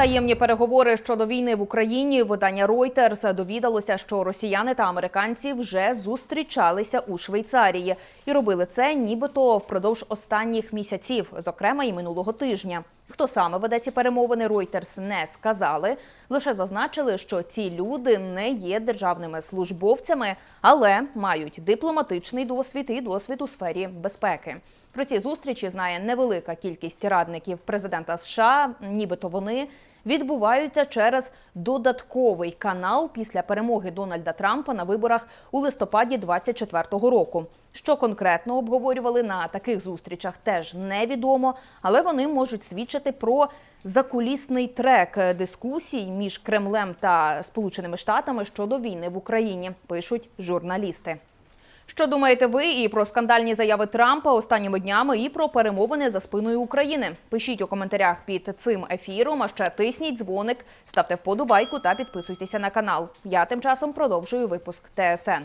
Таємні переговори щодо війни в Україні видання Reuters довідалося, що росіяни та американці вже зустрічалися у Швейцарії і робили це нібито впродовж останніх місяців, зокрема і минулого тижня. Хто саме веде ці перемовини, Reuters не сказали. Лише зазначили, що ці люди не є державними службовцями, але мають дипломатичний досвід і досвід у сфері безпеки. Про ці зустрічі знає невелика кількість радників президента США, нібито вони відбуваються через додатковий канал після перемоги Дональда Трампа на виборах у листопаді 24-го року. Що конкретно обговорювали на таких зустрічах, теж невідомо, але вони можуть свідчити про закулісний трек дискусій між Кремлем та Сполученими Штатами щодо війни в Україні, пишуть журналісти. Що думаєте ви і про скандальні заяви Трампа останніми днями, і про перемовини за спиною України? Пишіть у коментарях під цим ефіром. А ще тисніть дзвоник, ставте вподобайку та підписуйтеся на канал. Я тим часом продовжую випуск ТСН.